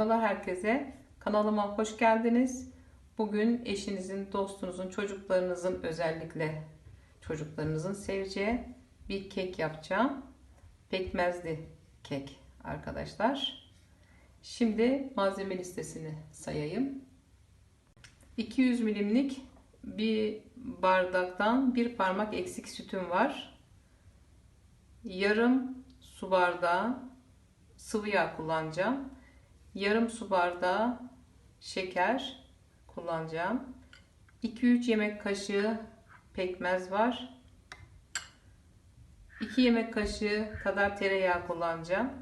Merhabalar herkese. Kanalıma hoş geldiniz. Bugün eşinizin, dostunuzun, çocuklarınızın özellikle çocuklarınızın seveceği bir kek yapacağım. Pekmezli kek arkadaşlar. Şimdi malzeme listesini sayayım. 200 milimlik bir bardaktan bir parmak eksik sütüm var. Yarım su bardağı sıvı yağ kullanacağım. Yarım su bardağı şeker kullanacağım. 2-3 yemek kaşığı pekmez var. 2 yemek kaşığı kadar tereyağı kullanacağım.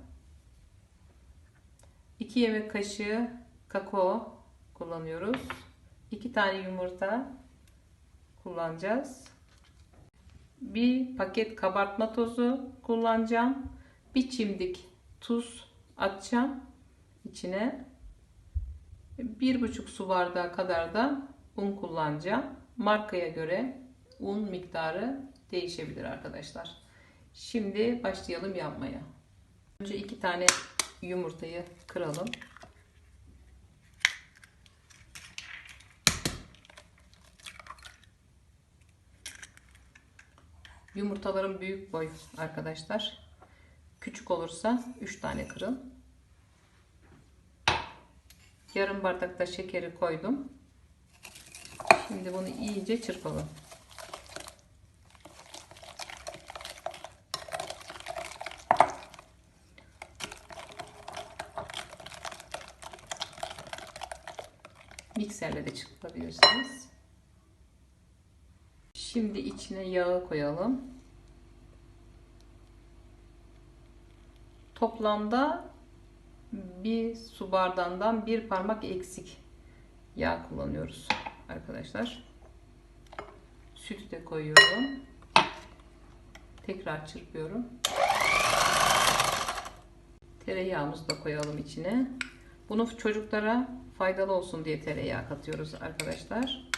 2 yemek kaşığı kakao kullanıyoruz. 2 tane yumurta kullanacağız. Bir paket kabartma tozu kullanacağım. Bir çimdik tuz atacağım içine. Bir buçuk su bardağı kadar da un kullanacağım. Markaya göre un miktarı değişebilir arkadaşlar. Şimdi başlayalım yapmaya. Önce iki tane yumurtayı kıralım. Yumurtalarım büyük boy arkadaşlar. Küçük olursa 3 tane kırın. Yarım bardak da şekeri koydum. Şimdi bunu iyice çırpalım. Mikserle de çırpabilirsiniz. Şimdi içine yağı koyalım. Toplamda bir su bardağından bir parmak eksik yağ kullanıyoruz arkadaşlar. Sütü de koyuyorum. Tekrar çırpıyorum. Tereyağımızı da koyalım içine. Bunu çocuklara faydalı olsun diye tereyağı katıyoruz arkadaşlar.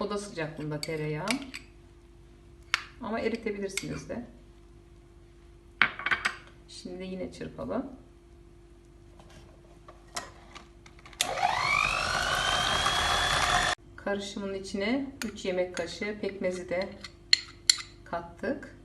Oda sıcaklığında tereyağı. Ama eritebilirsiniz de. Şimdi yine çırpalım. Karışımın içine 3 yemek kaşığı pekmezi de kattık.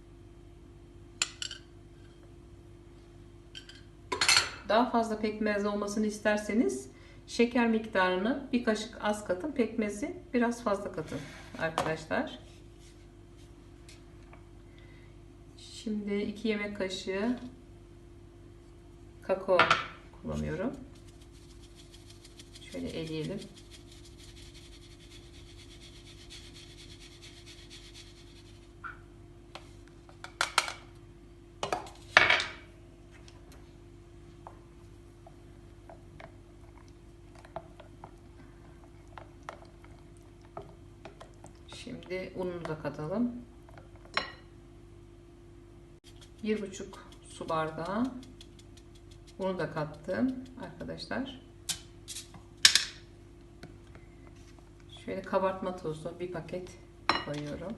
Daha fazla pekmez olmasını isterseniz şeker miktarını bir kaşık az katın, pekmezi biraz fazla katın arkadaşlar. Şimdi 2 yemek kaşığı kakao kullanıyorum. Şöyle eleyelim. Şimdi ununu da katalım. Bir buçuk su bardağı bunu da kattım arkadaşlar. Şöyle kabartma tozu bir paket koyuyorum.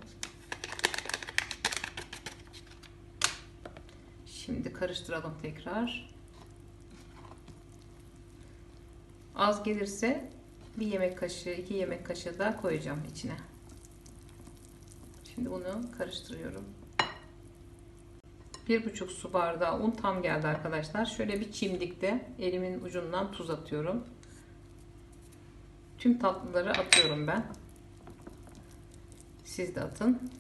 Şimdi karıştıralım tekrar. Az gelirse bir yemek kaşığı, iki yemek kaşığı daha koyacağım içine. Şimdi bunu karıştırıyorum. Bir buçuk su bardağı un tam geldi arkadaşlar. Şöyle bir çimdikte elimin ucundan tuz atıyorum. Tüm tatlıları atıyorum ben. Siz de atın.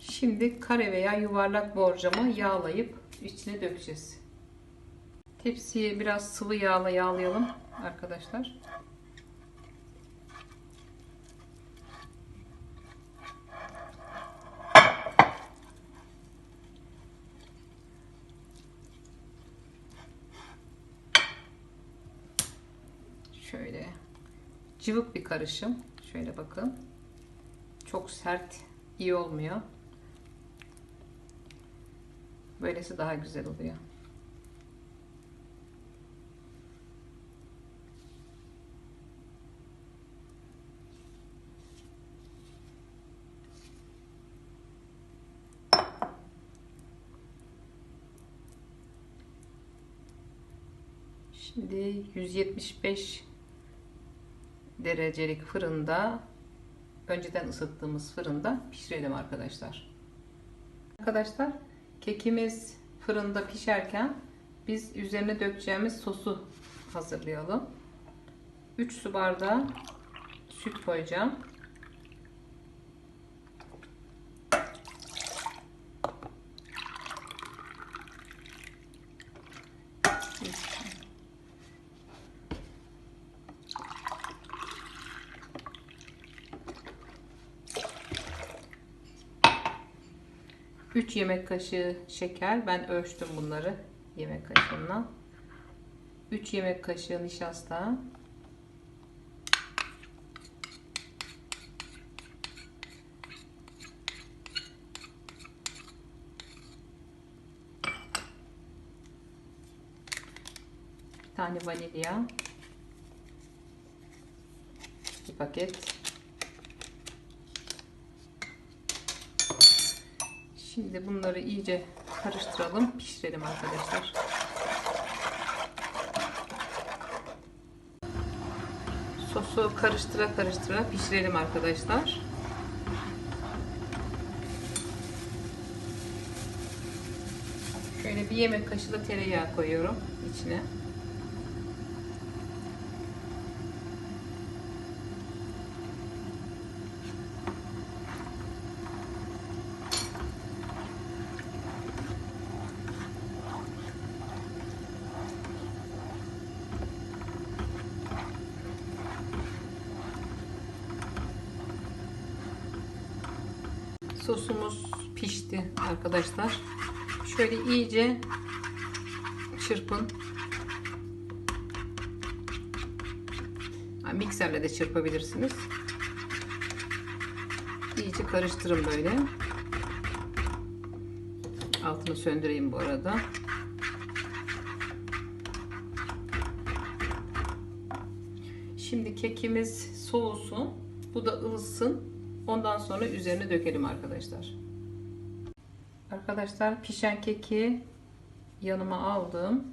Şimdi kare veya yuvarlak borcamı yağlayıp içine dökeceğiz. Tepsiye biraz sıvı yağla yağlayalım arkadaşlar. Şöyle cıvık bir karışım. Şöyle bakın. Çok sert iyi olmuyor. Böylesi daha güzel oluyor. Şimdi 175 derecelik fırında önceden ısıttığımız fırında pişirelim arkadaşlar. Arkadaşlar kekimiz fırında pişerken biz üzerine dökeceğimiz sosu hazırlayalım. 3 su bardağı süt koyacağım. Üç yemek kaşığı şeker. Ben ölçtüm bunları yemek kaşığına. 3 yemek kaşığı nişasta. Bir tane vanilya. Bir paket. Şimdi bunları iyice karıştıralım, pişirelim arkadaşlar. Sosu karıştıra karıştıra pişirelim arkadaşlar. Şöyle bir yemek kaşığı da tereyağı koyuyorum içine. Sosumuz pişti arkadaşlar. Şöyle iyice çırpın. Mikserle de çırpabilirsiniz. İyice karıştırın böyle. Altını söndüreyim bu arada. Şimdi kekimiz soğusun. Bu da ılsın. Ondan sonra üzerine dökelim arkadaşlar. Arkadaşlar pişen keki yanıma aldım.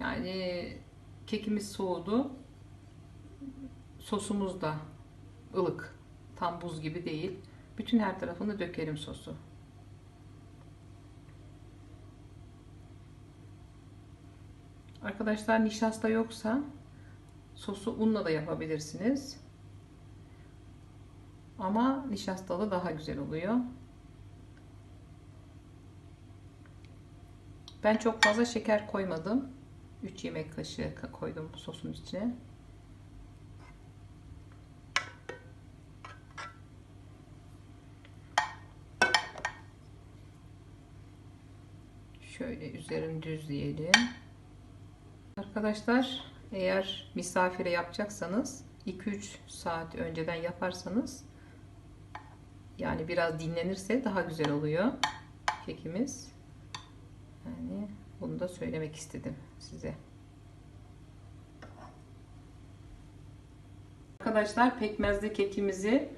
Yani kekimiz soğudu. Sosumuz da ılık. Tam buz gibi değil. Bütün her tarafını dökelim sosu. Arkadaşlar nişasta yoksa sosu unla da yapabilirsiniz. Ama nişastalı daha güzel oluyor. Ben çok fazla şeker koymadım. 3 yemek kaşığı koydum sosun içine. Şöyle üzerini düzleyelim. Arkadaşlar eğer misafire yapacaksanız 2-3 saat önceden yaparsanız yani biraz dinlenirse daha güzel oluyor kekimiz. Yani bunu da söylemek istedim size. Arkadaşlar pekmezli kekimizi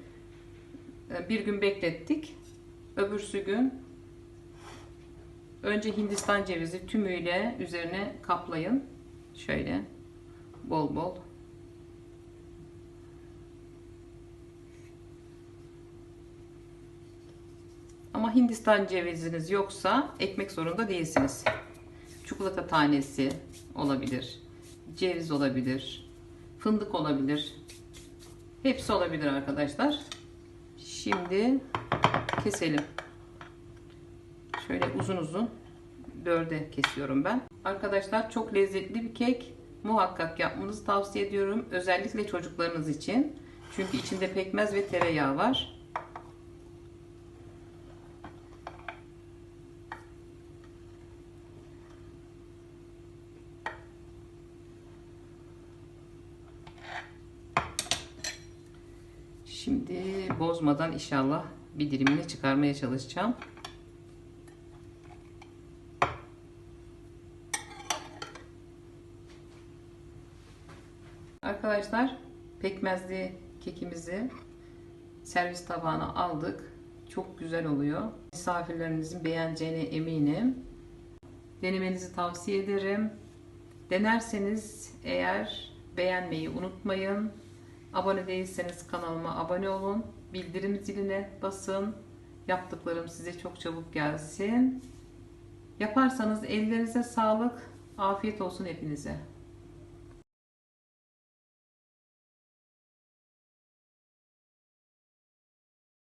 e, bir gün beklettik. Öbürsü gün önce Hindistan cevizi tümüyle üzerine kaplayın. Şöyle bol bol Ama Hindistan ceviziniz yoksa ekmek zorunda değilsiniz. Çikolata tanesi olabilir. Ceviz olabilir. Fındık olabilir. Hepsi olabilir arkadaşlar. Şimdi keselim. Şöyle uzun uzun dörde kesiyorum ben. Arkadaşlar çok lezzetli bir kek. Muhakkak yapmanızı tavsiye ediyorum. Özellikle çocuklarınız için. Çünkü içinde pekmez ve tereyağı var. Şimdi bozmadan inşallah bir dilimini çıkarmaya çalışacağım. Arkadaşlar pekmezli kekimizi servis tabağına aldık. Çok güzel oluyor. Misafirlerinizin beğeneceğine eminim. Denemenizi tavsiye ederim. Denerseniz eğer beğenmeyi unutmayın. Abone değilseniz kanalıma abone olun. Bildirim ziline basın. Yaptıklarım size çok çabuk gelsin. Yaparsanız ellerinize sağlık. Afiyet olsun hepinize.